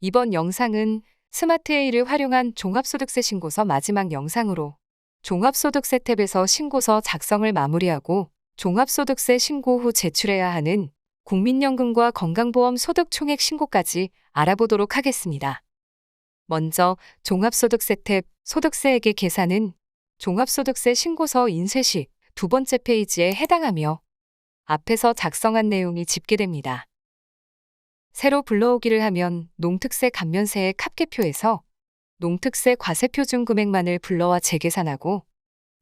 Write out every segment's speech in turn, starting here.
이번 영상은 스마트 A를 활용한 종합소득세 신고서 마지막 영상으로 종합소득세 탭에서 신고서 작성을 마무리하고 종합소득세 신고 후 제출해야 하는 국민연금과 건강보험 소득 총액 신고까지 알아보도록 하겠습니다. 먼저 종합소득세 탭 소득세액의 계산은 종합소득세 신고서 인쇄 시 두 번째 페이지에 해당하며 앞에서 작성한 내용이 집계됩니다. 새로 불러오기를 하면 농특세 감면세액 합계표에서 농특세 과세표준 금액만을 불러와 재계산하고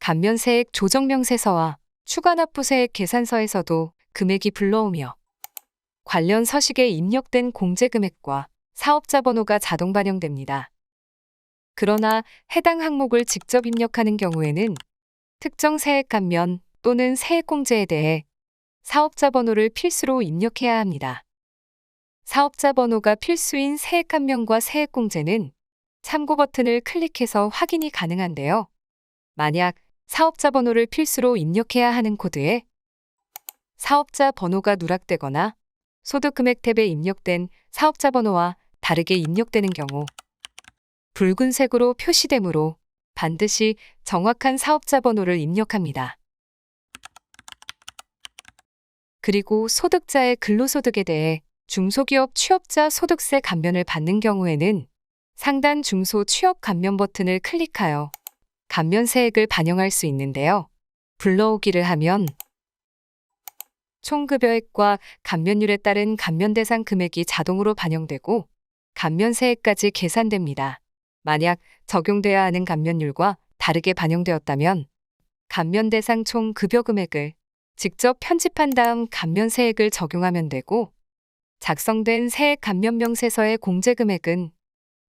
감면세액 조정명세서와 추가납부세액 계산서에서도 금액이 불러오며 관련 서식에 입력된 공제금액과 사업자 번호가 자동 반영됩니다. 그러나 해당 항목을 직접 입력하는 경우에는 특정 세액 감면 또는 세액 공제에 대해 사업자 번호를 필수로 입력해야 합니다. 사업자 번호가 필수인 세액 감면과 세액 공제는 참고 버튼을 클릭해서 확인이 가능한데요. 만약 사업자 번호를 필수로 입력해야 하는 코드에 사업자 번호가 누락되거나 소득금액 탭에 입력된 사업자 번호와 다르게 입력되는 경우 붉은색으로 표시되므로 반드시 정확한 사업자 번호를 입력합니다. 그리고 소득자의 근로소득에 대해 중소기업 취업자 소득세 감면을 받는 경우에는 상단 중소 취업 감면 버튼을 클릭하여 감면 세액을 반영할 수 있는데요. 불러오기를 하면 총급여액과 감면율에 따른 감면 대상 금액이 자동으로 반영되고 감면 세액까지 계산됩니다. 만약 적용돼야 하는 감면율과 다르게 반영되었다면 감면 대상 총 급여 금액을 직접 편집한 다음 감면 세액을 적용하면 되고 작성된 세액 감면 명세서의 공제 금액은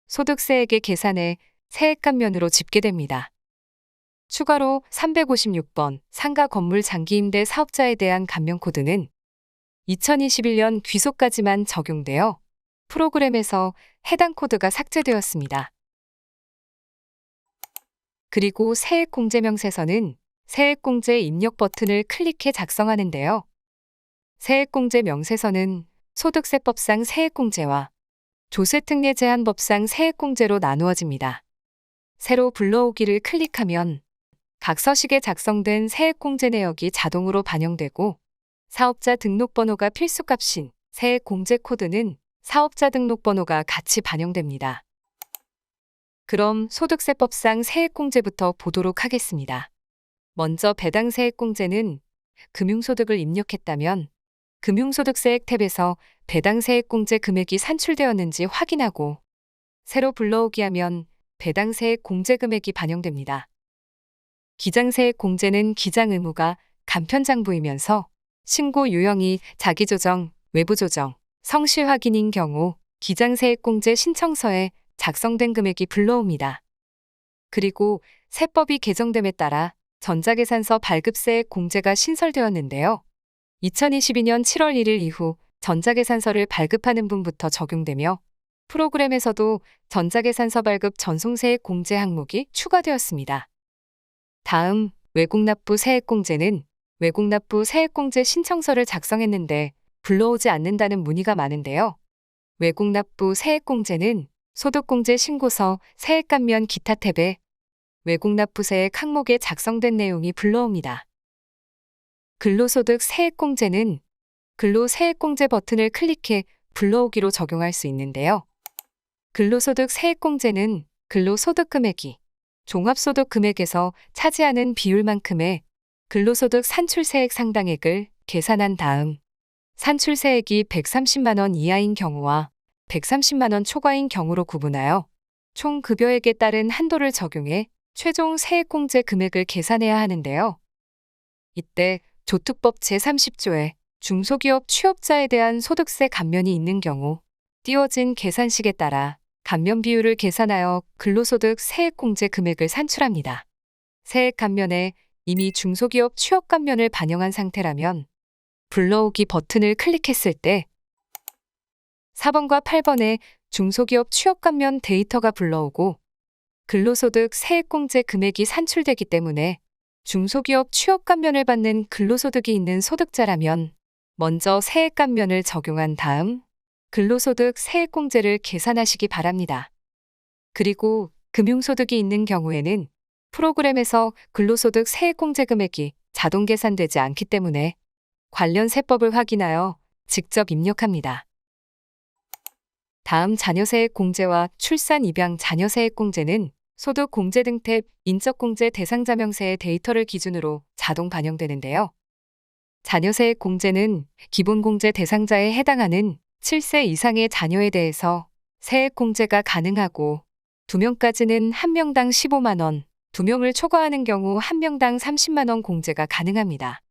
소득세액의 계산에 세액 감면으로 집계됩니다. 추가로 356번 상가 건물 장기 임대 사업자에 대한 감면 코드는 2021년 귀속까지만 적용되어 프로그램에서 해당 코드가 삭제되었습니다. 그리고 세액공제 명세서는 세액공제 입력 버튼을 클릭해 작성하는데요. 세액공제 명세서는 소득세법상 세액공제와 조세특례 제한법상 세액공제로 나누어집니다. 새로 불러오기를 클릭하면 각 서식에 작성된 세액공제 내역이 자동으로 반영되고 사업자 등록번호가 필수값인 세액공제 코드는 사업자 등록번호가 같이 반영됩니다. 그럼 소득세법상 세액공제부터 보도록 하겠습니다. 먼저 배당 세액공제는 금융소득을 입력했다면 금융소득세액 탭에서 배당 세액공제 금액이 산출되었는지 확인하고 새로 불러오기 하면 배당 세액 공제 금액이 반영됩니다. 기장세액 공제는 기장 의무가 간편장부이면서 신고 유형이 자기조정, 외부조정, 성실 확인인 경우 기장세액 공제 신청서에 작성된 금액이 불러옵니다. 그리고 세법이 개정됨에 따라 전자계산서 발급세액 공제가 신설되었는데요. 2022년 7월 1일 이후 전자계산서를 발급하는 분부터 적용되며 프로그램에서도 전자계산서 발급 전송세액 공제 항목이 추가되었습니다. 다음 외국납부 세액공제는 외국납부 세액공제 신청서를 작성했는데 불러오지 않는다는 문의가 많은데요. 외국납부 세액공제는 소득공제 신고서 세액감면 기타 탭에 외국납부세액 항목에 작성된 내용이 불러옵니다. 근로소득 세액공제는 근로세액공제 버튼을 클릭해 불러오기로 적용할 수 있는데요. 근로소득 세액공제는 근로소득 금액이 종합소득 금액에서 차지하는 비율만큼의 근로소득 산출세액 상당액을 계산한 다음 산출세액이 130만 원 이하인 경우와 130만 원 초과인 경우로 구분하여 총 급여액에 따른 한도를 적용해 최종 세액공제 금액을 계산해야 하는데요. 이때 조특법 제30조에 중소기업 취업자에 대한 소득세 감면이 있는 경우 띄워진 계산식에 따라 감면 비율을 계산하여 근로소득 세액공제 금액을 산출합니다. 세액 감면에 이미 중소기업 취업 감면을 반영한 상태라면 불러오기 버튼을 클릭했을 때 4번과 8번에 중소기업 취업 감면 데이터가 불러오고 근로소득 세액공제 금액이 산출되기 때문에 중소기업 취업 감면을 받는 근로소득이 있는 소득자라면 먼저 세액 감면을 적용한 다음 근로소득 세액공제를 계산하시기 바랍니다. 그리고 금융소득이 있는 경우에는 프로그램에서 근로소득 세액공제 금액이 자동 계산되지 않기 때문에 관련 세법을 확인하여 직접 입력합니다. 다음 자녀세액 공제와 출산 입양 자녀세액 공제는 소득 공제 등 탭 인적 공제 대상자 명세의 데이터를 기준으로 자동 반영되는데요. 자녀세액 공제는 기본 공제 대상자에 해당하는 7세 이상의 자녀에 대해서 세액 공제가 가능하고 2명까지는 1명당 15만 원, 2명을 초과하는 경우 1명당 30만 원 공제가 가능합니다.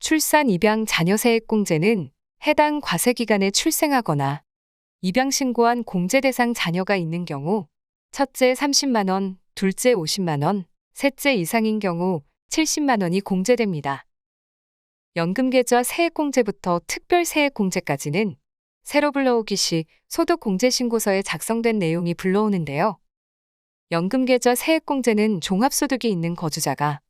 출산 입양 자녀 세액 공제는 해당 과세 기간에 출생하거나 입양 신고한 공제 대상 자녀가 있는 경우 첫째 30만 원, 둘째 50만 원, 셋째 이상인 경우 70만 원이 공제됩니다. 연금계좌 세액공제부터 특별세액공제까지는 새로 불러오기 시 소득공제신고서에 작성된 내용이 불러오는데요. 연금계좌 세액공제는 종합소득이 있는 거주자가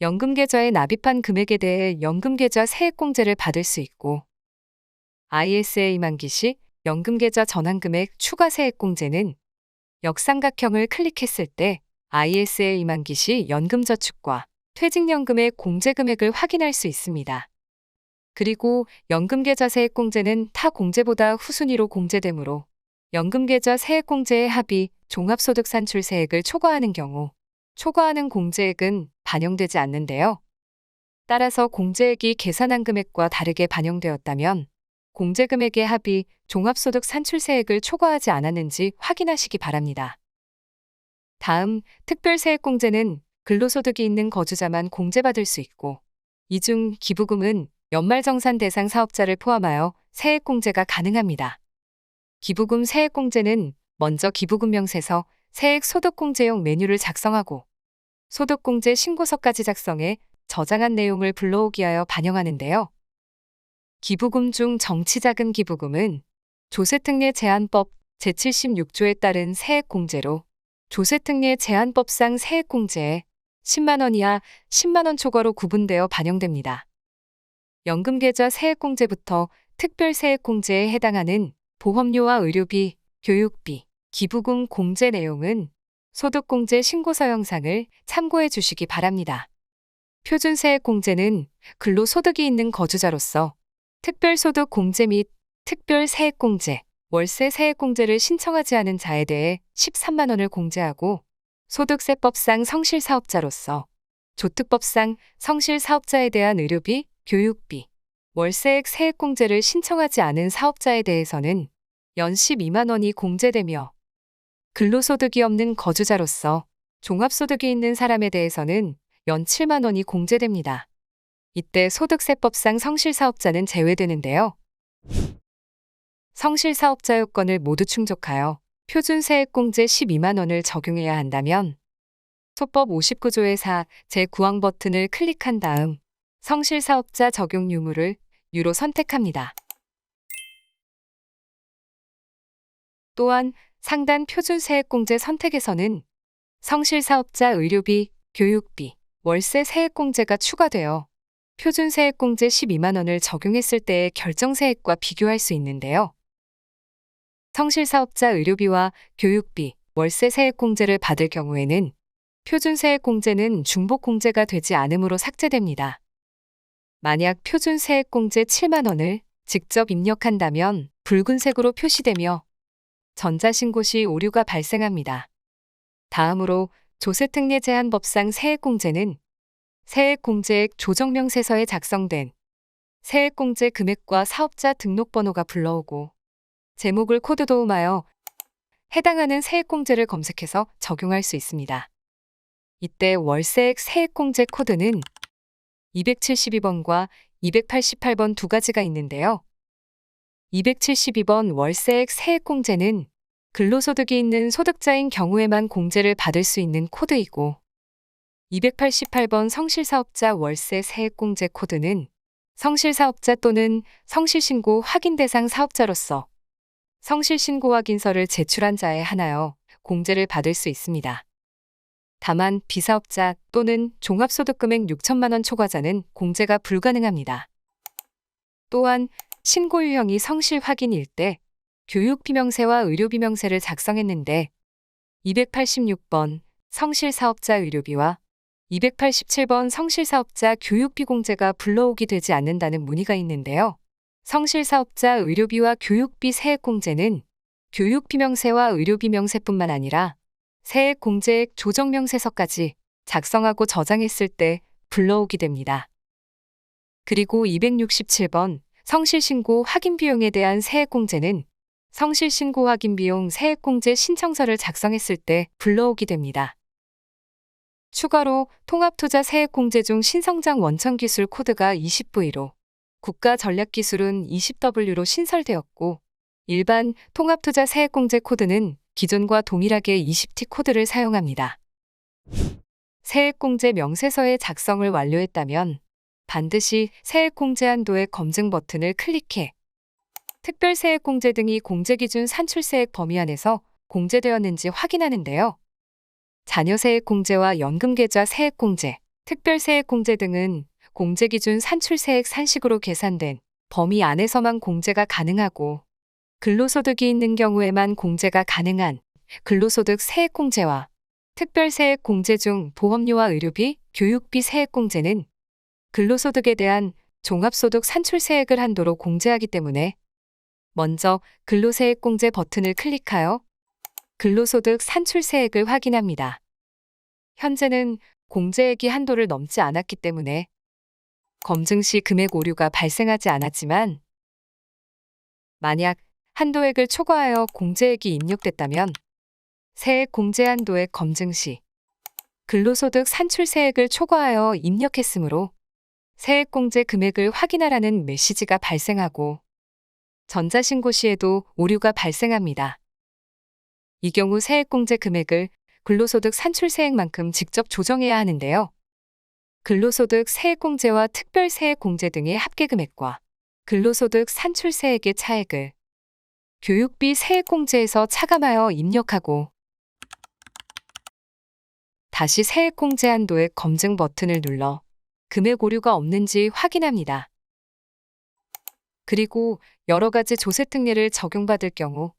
연금계좌에 납입한 금액에 대해 연금계좌 세액공제를 받을 수 있고 ISA 만기 시 연금계좌 전환금액 추가 세액공제는 역삼각형을 클릭했을 때 ISA 만기 시 연금저축과 퇴직연금의 공제금액을 확인할 수 있습니다. 그리고 연금계좌 세액공제는 타 공제보다 후순위로 공제되므로 연금계좌 세액공제의 합이 종합소득산출세액을 초과하는 경우 초과하는 공제액은 반영되지 않는데요. 따라서 공제액이 계산한 금액과 다르게 반영되었다면 공제금액의 합이 종합소득 산출세액을 초과하지 않았는지 확인하시기 바랍니다. 다음 특별세액공제는 근로소득이 있는 거주자만 공제받을 수 있고 이 중 기부금은 연말정산 대상 사업자를 포함하여 세액공제가 가능합니다. 기부금 세액공제는 먼저 기부금 명세서 세액 소득공제용 메뉴를 작성하고 소득공제 신고서까지 작성해 저장한 내용을 불러오기 하여 반영하는데요. 기부금 중 정치자금 기부금은 조세특례 제한법 제76조에 따른 세액공제로 조세특례 제한법상 세액공제에 10만원 이하 10만원 초과로 구분되어 반영됩니다. 연금계좌 세액공제부터 특별세액공제에 해당하는 보험료와 의료비, 교육비, 기부금 공제 내용은 소득공제 신고서 영상을 참고해 주시기 바랍니다. 표준세액공제는 근로소득이 있는 거주자로서 특별소득 공제 및 특별세액공제, 월세 세액공제를 신청하지 않은 자에 대해 13만 원을 공제하고 소득세법상 성실사업자로서 조특법상 성실사업자에 대한 의료비, 교육비, 월세액 세액공제를 신청하지 않은 사업자에 대해서는 연 12만 원이 공제되며 근로소득이 없는 거주자로서 종합소득이 있는 사람에 대해서는 연 7만 원이 공제됩니다. 이때 소득세법상 성실사업자는 제외되는데요. 성실사업자 요건을 모두 충족하여 표준세액공제 12만 원을 적용해야 한다면 소법 59조의 4 제9항 버튼을 클릭한 다음 성실사업자 적용 유무를 유로 선택합니다. 또한 상단 표준세액공제 선택에서는 성실사업자 의료비, 교육비, 월세 세액공제가 추가되어 표준세액공제 12만 원을 적용했을 때의 결정세액과 비교할 수 있는데요. 성실사업자 의료비와 교육비, 월세 세액공제를 받을 경우에는 표준세액공제는 중복공제가 되지 않으므로 삭제됩니다. 만약 표준세액공제 7만 원을 직접 입력한다면 붉은색으로 표시되며 전자신고 시 오류가 발생합니다. 다음으로 조세특례 제한법상 세액공제는 세액공제액 조정명세서에 작성된 세액공제 금액과 사업자 등록번호가 불러오고 제목을 코드 도움하여 해당하는 세액공제를 검색해서 적용할 수 있습니다. 이때 월세액 세액공제 코드는 272번과 288번 두 가지가 있는데요. 272번 월세액 세액공제는 근로소득이 있는 소득자인 경우에만 공제를 받을 수 있는 코드이고 288번 성실사업자 월세 세액공제 코드는 성실사업자 또는 성실신고 확인 대상 사업자로서 성실신고 확인서를 제출한 자에 하나여 공제를 받을 수 있습니다. 다만 비사업자 또는 종합소득금액 6천만 원 초과자는 공제가 불가능합니다. 또한 신고 유형이 성실 확인일 때 교육비명세와 의료비명세를 작성했는데 286번 성실사업자 의료비와 287번 성실사업자 교육비 공제가 불러오기 되지 않는다는 문의가 있는데요. 성실사업자 의료비와 교육비 세액 공제는 교육비명세와 의료비명세뿐만 아니라 세액 공제액 조정명세서까지 작성하고 저장했을 때 불러오게 됩니다. 그리고 267번 성실신고 확인비용에 대한 세액공제는 성실신고 확인비용 세액공제 신청서를 작성했을 때 불러오게 됩니다. 추가로 통합투자 세액공제 중 신성장 원천기술 코드가 20V로 국가 전략기술은 20W로 신설되었고 일반 통합투자 세액공제 코드는 기존과 동일하게 20T 코드를 사용합니다. 세액공제 명세서의 작성을 완료했다면 반드시 세액공제 한도의 검증 버튼을 클릭해 특별세액공제 등이 공제기준 산출세액 범위 안에서 공제되었는지 확인하는데요. 자녀세액공제와 연금계좌 세액공제, 특별세액공제 등은 공제기준 산출세액 산식으로 계산된 범위 안에서만 공제가 가능하고 근로소득이 있는 경우에만 공제가 가능한 근로소득 세액공제와 특별세액공제 중 보험료와 의료비, 교육비 세액공제는 근로소득에 대한 종합소득 산출세액을 한도로 공제하기 때문에 먼저 근로세액공제 버튼을 클릭하여 근로소득 산출세액을 확인합니다. 현재는 공제액이 한도를 넘지 않았기 때문에 검증 시 금액 오류가 발생하지 않았지만 만약 한도액을 초과하여 공제액이 입력됐다면 세액 공제 한도액 검증 시 근로소득 산출세액을 초과하여 입력했으므로 세액 공제 금액을 확인하라는 메시지가 발생하고 전자신고 시에도 오류가 발생합니다. 이 경우 세액 공제 금액을 근로소득 산출세액만큼 직접 조정해야 하는데요. 근로소득 세액공제와 특별세액공제 등의 합계금액과 근로소득 산출세액의 차액을 교육비 세액공제에서 차감하여 입력하고 다시 세액공제 한도의 검증 버튼을 눌러 금액 오류가 없는지 확인합니다. 그리고 여러 가지 조세 특례를 적용받을 경우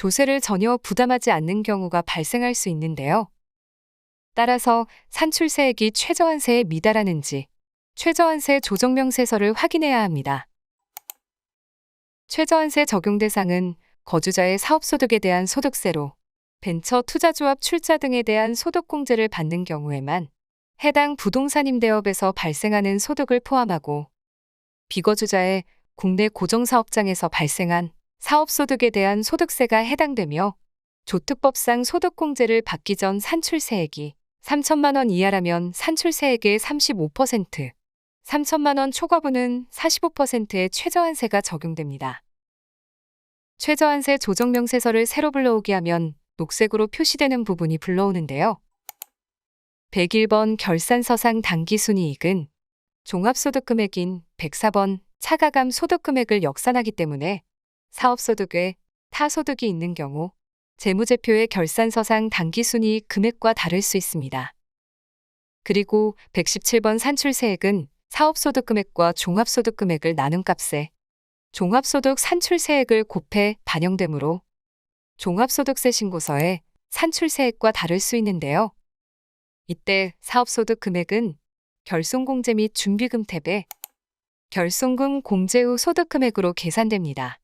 조세를 전혀 부담하지 않는 경우가 발생할 수 있는데요. 따라서 산출세액이 최저한세에 미달하는지 최저한세 조정명세서를 확인해야 합니다. 최저한세 적용 대상은 거주자의 사업소득에 대한 소득세로 벤처 투자조합 출자 등에 대한 소득공제를 받는 경우에만 해당 부동산 임대업에서 발생하는 소득을 포함하고 비거주자의 국내 고정사업장에서 발생한 사업소득에 대한 소득세가 해당되며 조특법상 소득공제를 받기 전 산출세액이 3천만 원 이하라면 산출세액의 35%, 3천만 원 초과분은 45%의 최저한세가 적용됩니다. 최저한세 조정명세서를 새로 불러오게 하면 녹색으로 표시되는 부분이 불러오는데요. 101번 결산서상 당기순이익은 종합소득금액인 104번 차가감 소득금액을 역산하기 때문에 사업소득 외 타소득이 있는 경우 재무제표의 결산서상 당기순이익 금액과 다를 수 있습니다. 그리고 117번 산출세액은 사업소득 금액과 종합소득 금액을 나눈 값에 종합소득 산출세액을 곱해 반영되므로 종합소득세 신고서에 산출세액과 다를 수 있는데요. 이때 사업소득 금액은 결손공제 및 준비금 탭에 결손금 공제 후 소득 금액으로 계산됩니다.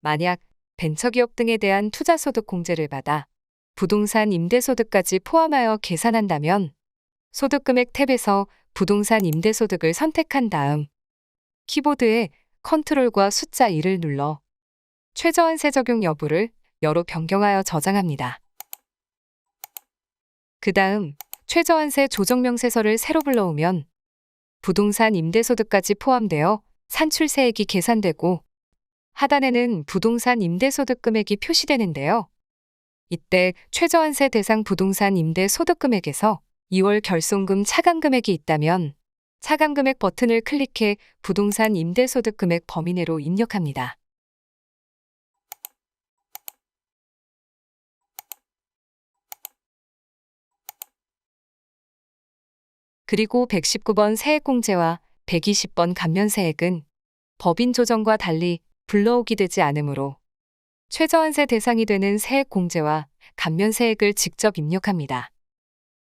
만약 벤처기업 등에 대한 투자소득 공제를 받아 부동산 임대소득까지 포함하여 계산한다면 소득금액 탭에서 부동산 임대소득을 선택한 다음 키보드에 컨트롤과 숫자 2를 눌러 최저한세 적용 여부를 여로 변경하여 저장합니다. 그 다음 최저한세 조정명세서를 새로 불러오면 부동산 임대소득까지 포함되어 산출세액이 계산되고 하단에는 부동산 임대소득 금액이 표시되는데요. 이때 최저한세 대상 부동산 임대 소득 금액에서 2월 결손금 차감 금액이 있다면 차감 금액 버튼을 클릭해 부동산 임대 소득 금액 범위 내로 입력합니다. 그리고 119번 세액공제와 120번 감면세액은 법인 조정과 달리 불러오기 되지 않으므로 최저한세 대상이 되는 세액 공제와 감면세액을 직접 입력합니다.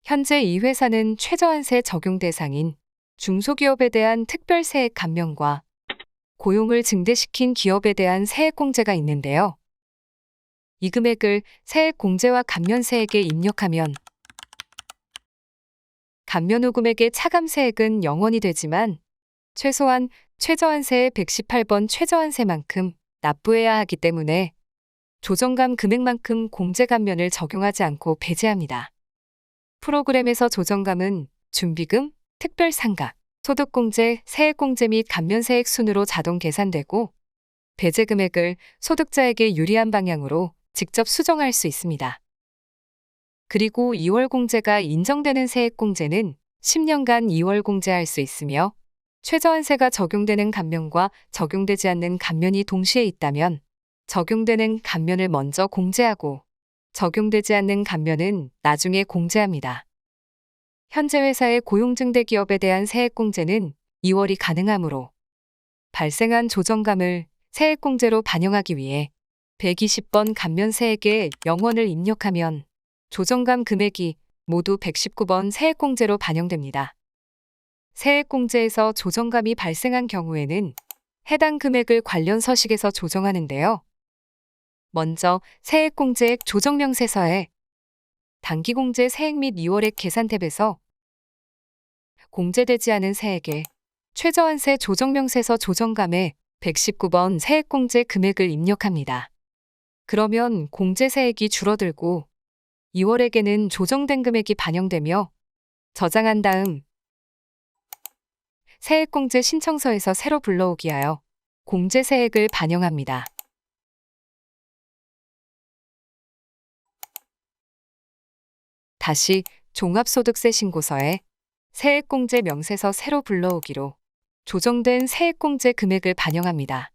현재 이 회사는 최저한세 적용 대상인 중소기업에 대한 특별세액 감면과 고용을 증대시킨 기업에 대한 세액 공제가 있는데요. 이 금액을 세액 공제와 감면세액에 입력하면 감면 후 금액의 차감세액은 0원이 되지만 최소한 최저한세의 118번 최저한세만큼 납부해야 하기 때문에 조정감 금액만큼 공제 감면을 적용하지 않고 배제합니다. 프로그램에서 조정감은 준비금, 특별상각, 소득공제, 세액공제 및 감면세액 순으로 자동 계산되고 배제 금액을 소득자에게 유리한 방향으로 직접 수정할 수 있습니다. 그리고 2월 공제가 인정되는 세액공제는 10년간 2월 공제할 수 있으며 최저한세가 적용되는 감면과 적용되지 않는 감면이 동시에 있다면 적용되는 감면을 먼저 공제하고 적용되지 않는 감면은 나중에 공제합니다. 현재 회사의 고용증대 기업에 대한 세액공제는 2월이 가능하므로 발생한 조정감을 세액공제로 반영하기 위해 120번 감면 세액에 0원을 입력하면 조정감 금액이 모두 119번 세액공제로 반영됩니다. 세액공제에서 조정감이 발생한 경우에는 해당 금액을 관련 서식에서 조정하는데요. 먼저 세액공제액 조정명세서에 단기공제 세액 및 2월액 계산 탭에서 공제되지 않은 세액에 최저한세 조정명세서 조정감에 119번 세액공제 금액을 입력합니다. 그러면 공제세액이 줄어들고 2월액에는 조정된 금액이 반영되며 저장한 다음 세액공제 신청서에서 새로 불러오기 하여 공제세액을 반영합니다. 다시 종합소득세 신고서에 세액공제 명세서 새로 불러오기로 조정된 세액공제 금액을 반영합니다.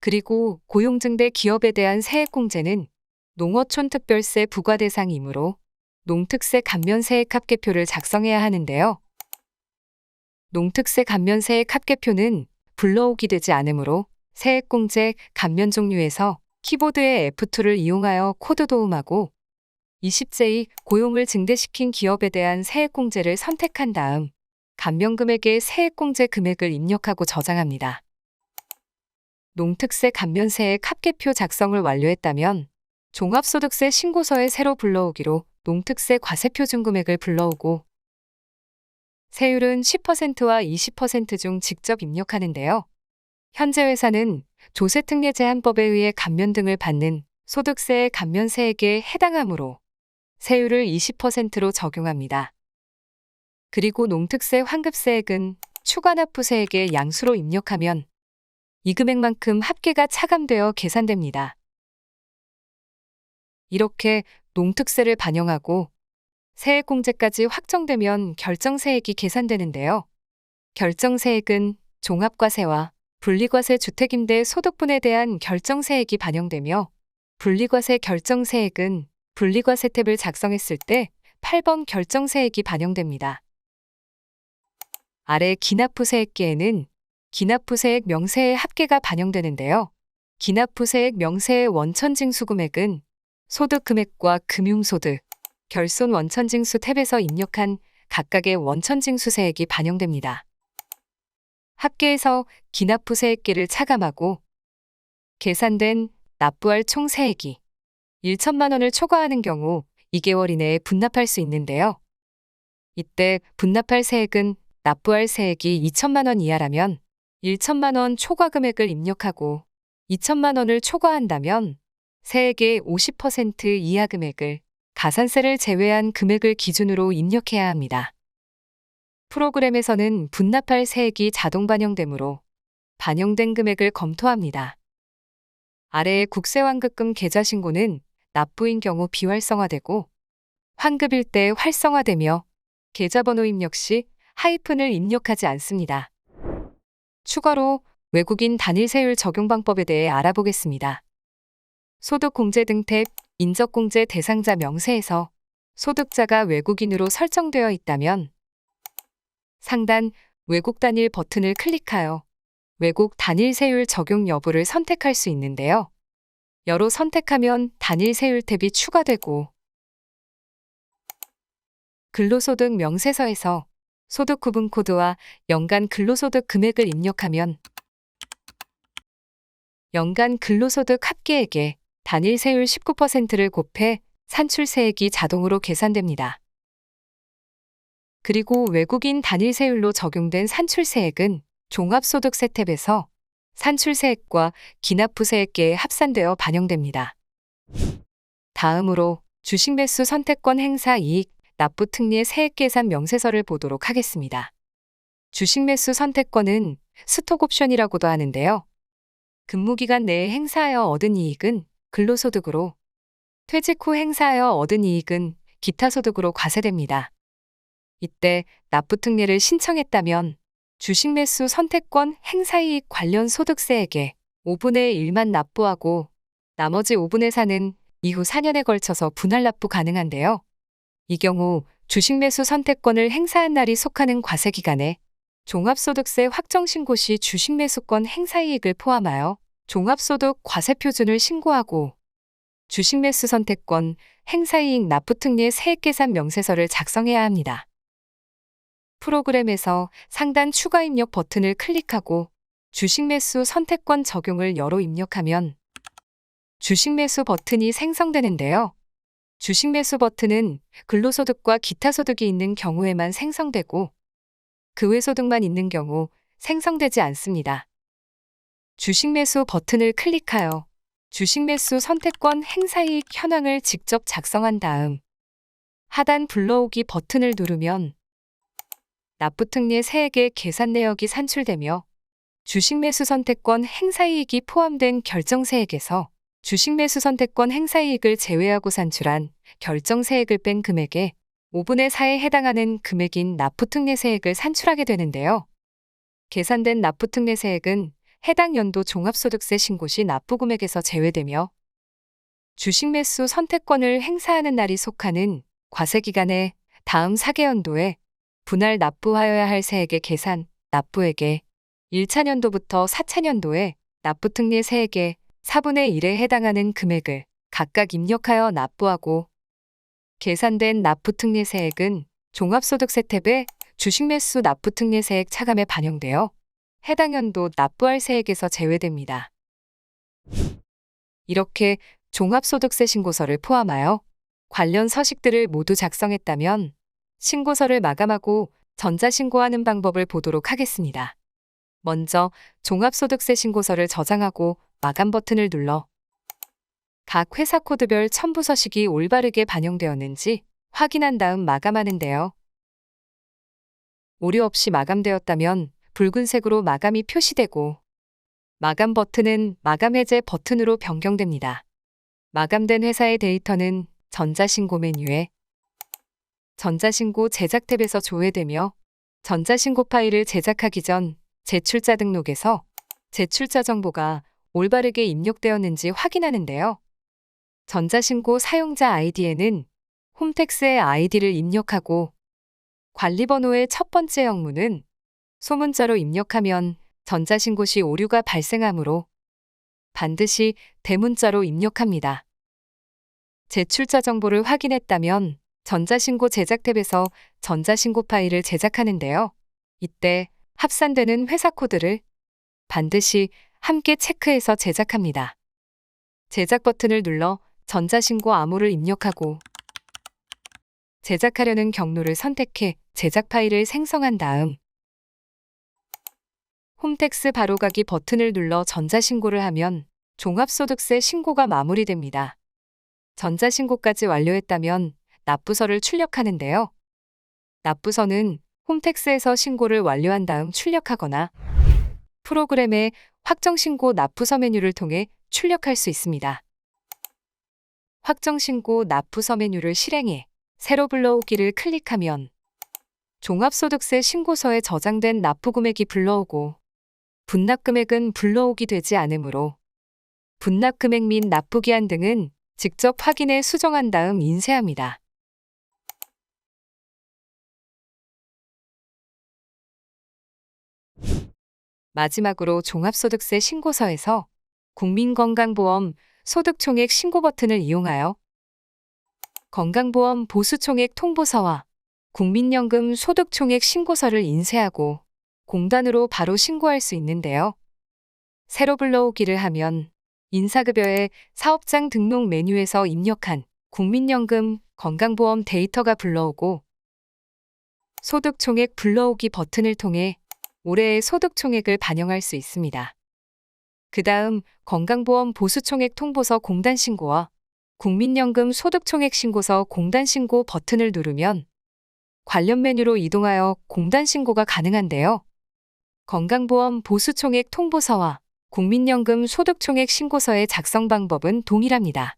그리고 고용증대 기업에 대한 세액공제는 농어촌 특별세 부과 대상이므로 농특세 감면 세액 합계표를 작성해야 하는데요. 농특세 감면세액 합계표는 불러오기 되지 않으므로 세액공제 감면 종류에서 키보드의 F2를 이용하여 코드 도움하고 20세의 고용을 증대시킨 기업에 대한 세액공제를 선택한 다음 감면금액의 세액공제 금액을 입력하고 저장합니다. 농특세 감면세액 합계표 작성을 완료했다면 종합소득세 신고서에 새로 불러오기로 농특세 과세표준 금액을 불러오고 세율은 10%와 20%중 직접 입력하는데요. 현재 회사는 조세특례 제한법에 의해 감면 등을 받는 소득세의 감면세액에 해당하므로 세율을 20%로 적용합니다. 그리고 농특세 환급세액은 추가납부세액의 양수로 입력하면 이 금액만큼 합계가 차감되어 계산됩니다. 이렇게 농특세를 반영하고 세액공제까지 확정되면 결정세액이 계산되는데요. 결정세액은 종합과세와 분리과세 주택임대 소득분에 대한 결정세액이 반영되며 분리과세 결정세액은 분리과세 탭을 작성했을 때 8번 결정세액이 반영됩니다. 아래 기납부세액계에는 기납부세액 명세의 합계가 반영되는데요. 기납부세액 명세의 원천징수 금액은 소득 금액과 금융소득, 결손 원천징수 탭에서 입력한 각각의 원천징수 세액이 반영됩니다. 합계에서 기납부 세액계를 차감하고 계산된 납부할 총 세액이 1천만 원을 초과하는 경우 2개월 이내에 분납할 수 있는데요. 이때 분납할 세액은 납부할 세액이 2천만 원 이하라면 1천만 원 초과 금액을 입력하고 2천만 원을 초과한다면 세액의 50% 이하 금액을 가산세를 제외한 금액을 기준으로 입력해야 합니다. 프로그램에서는 분납할 세액이 자동 반영되므로 반영된 금액을 검토합니다. 아래의 국세환급금 계좌 신고는 납부인 경우 비활성화되고 환급일 때 활성화되며 계좌번호 입력 시 하이픈을 입력하지 않습니다. 추가로 외국인 단일세율 적용 방법에 대해 알아보겠습니다. 소득공제 등 탭 인적공제 대상자 명세에서 소득자가 외국인으로 설정되어 있다면 상단 외국 단일 버튼을 클릭하여 외국 단일 세율 적용 여부를 선택할 수 있는데요. 여로 선택하면 단일 세율 탭이 추가되고 근로소득 명세서에서 소득 구분 코드와 연간 근로소득 금액을 입력하면 연간 근로소득 합계액에 단일 세율 19%를 곱해 산출세액이 자동으로 계산됩니다. 그리고 외국인 단일 세율로 적용된 산출세액은 종합소득세 탭에서 산출세액과 기납부세액계에 합산되어 반영됩니다. 다음으로 주식 매수 선택권 행사 이익 납부 특례 세액 계산 명세서를 보도록 하겠습니다. 주식 매수 선택권은 스톡 옵션이라고도 하는데요. 근무기간 내에 행사하여 얻은 이익은 근로소득으로, 퇴직 후 행사하여 얻은 이익은 기타 소득으로 과세됩니다. 이때 납부 특례를 신청했다면 주식 매수 선택권 행사이익 관련 소득세액에 5분의 1만 납부하고 나머지 5분의 4는 이후 4년에 걸쳐서 분할 납부 가능한데요. 이 경우 주식 매수 선택권을 행사한 날이 속하는 과세 기간에 종합소득세 확정 신고 시 주식 매수권 행사이익을 포함하여 종합소득 과세 표준을 신고하고 주식 매수 선택권 행사이익 납부 특례 세액 계산 명세서를 작성해야 합니다. 프로그램에서 상단 추가 입력 버튼을 클릭하고 주식 매수 선택권 적용을 여로 입력하면 주식 매수 버튼이 생성되는데요. 주식 매수 버튼은 근로소득과 기타 소득이 있는 경우에만 생성되고 그 외 소득만 있는 경우 생성되지 않습니다. 주식 매수 버튼을 클릭하여 주식 매수 선택권 행사이익 현황을 직접 작성한 다음 하단 불러오기 버튼을 누르면 납부 특례 세액의 계산 내역이 산출되며 주식 매수 선택권 행사이익이 포함된 결정세액에서 주식 매수 선택권 행사이익을 제외하고 산출한 결정세액을 뺀 금액의 5분의 4에 해당하는 금액인 납부특례 세액을 산출하게 되는데요. 계산된 납부특례 세액은 해당 연도 종합소득세 신고 시 납부금액에서 제외되며 주식 매수 선택권을 행사하는 날이 속하는 과세기간에 다음 4개 연도에 분할 납부하여야 할 세액의 계산, 납부액에 1차 년도부터 4차 년도에 납부특례 세액의 4분의 1에 해당하는 금액을 각각 입력하여 납부하고 계산된 납부특례 세액은 종합소득세 탭에 주식매수 납부특례 세액 차감에 반영되어 해당 연도 납부할 세액에서 제외됩니다. 이렇게 종합소득세 신고서를 포함하여 관련 서식들을 모두 작성했다면 신고서를 마감하고 전자신고하는 방법을 보도록 하겠습니다. 먼저 종합소득세 신고서를 저장하고 마감 버튼을 눌러 각 회사 코드별 첨부 서식이 올바르게 반영되었는지 확인한 다음 마감하는데요. 오류 없이 마감되었다면 붉은색으로 마감이 표시되고 마감 버튼은 마감 해제 버튼으로 변경됩니다. 마감된 회사의 데이터는 전자신고 메뉴에 전자신고 제작 탭에서 조회되며 전자신고 파일을 제작하기 전 제출자 등록에서 제출자 정보가 올바르게 입력되었는지 확인하는데요. 전자신고 사용자 아이디에는 홈택스의 아이디를 입력하고 관리번호의 첫 번째 영문은 소문자로 입력하면 전자신고 시 오류가 발생하므로 반드시 대문자로 입력합니다. 제출자 정보를 확인했다면 전자신고 제작 탭에서 전자신고 파일을 제작하는데요. 이때 합산되는 회사 코드를 반드시 함께 체크해서 제작합니다. 제작 버튼을 눌러 전자신고 암호를 입력하고 제작하려는 경로를 선택해 제작 파일을 생성한 다음 홈택스 바로가기 버튼을 눌러 전자신고를 하면 종합소득세 신고가 마무리됩니다. 전자신고까지 완료했다면 납부서를 출력하는데요. 납부서는 홈택스에서 신고를 완료한 다음 출력하거나 프로그램의 확정신고 납부서 메뉴를 통해 출력할 수 있습니다. 확정신고 납부서 메뉴를 실행해 새로 불러오기를 클릭하면 종합소득세 신고서에 저장된 납부금액이 불러오고 분납 금액은 불러오기 되지 않으므로 분납 금액 및 납부기한 등은 직접 확인해 수정한 다음 인쇄합니다. 마지막으로 종합소득세 신고서에서 국민건강보험 소득총액 신고 버튼을 이용하여 건강보험 보수총액 통보서와 국민연금 소득총액 신고서를 인쇄하고 공단으로 바로 신고할 수 있는데요. 새로 불러오기를 하면 인사급여의 사업장 등록 메뉴에서 입력한 국민연금 건강보험 데이터가 불러오고 소득총액 불러오기 버튼을 통해 올해의 소득총액을 반영할 수 있습니다. 그 다음 건강보험 보수총액 통보서 공단 신고와 국민연금 소득총액 신고서 공단 신고 버튼을 누르면 관련 메뉴로 이동하여 공단 신고가 가능한데요. 건강보험 보수총액 통보서와 국민연금 소득총액 신고서의 작성 방법은 동일합니다.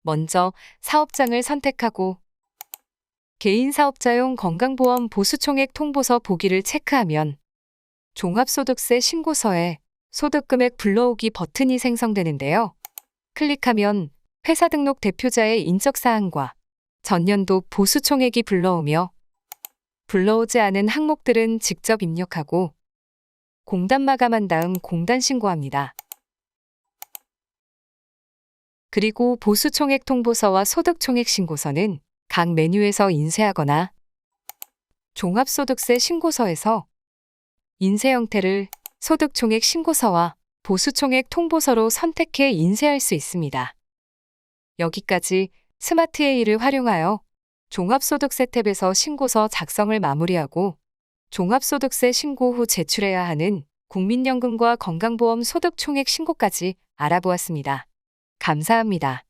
먼저 사업장을 선택하고 개인 사업자용 건강보험 보수총액 통보서 보기를 체크하면 종합소득세 신고서에 소득금액 불러오기 버튼이 생성되는데요. 클릭하면 회사 등록 대표자의 인적사항과 전년도 보수총액이 불러오며 불러오지 않은 항목들은 직접 입력하고 공단 마감한 다음 공단 신고합니다. 그리고 보수총액 통보서와 소득총액 신고서는 각 메뉴에서 인쇄하거나 종합소득세 신고서에서 인쇄 형태를 소득총액 신고서와 보수총액 통보서로 선택해 인쇄할 수 있습니다. 여기까지 스마트 AI를 활용하여 종합소득세 탭에서 신고서 작성을 마무리하고 종합소득세 신고 후 제출해야 하는 국민연금과 건강보험 소득 총액 신고까지 알아보았습니다. 감사합니다.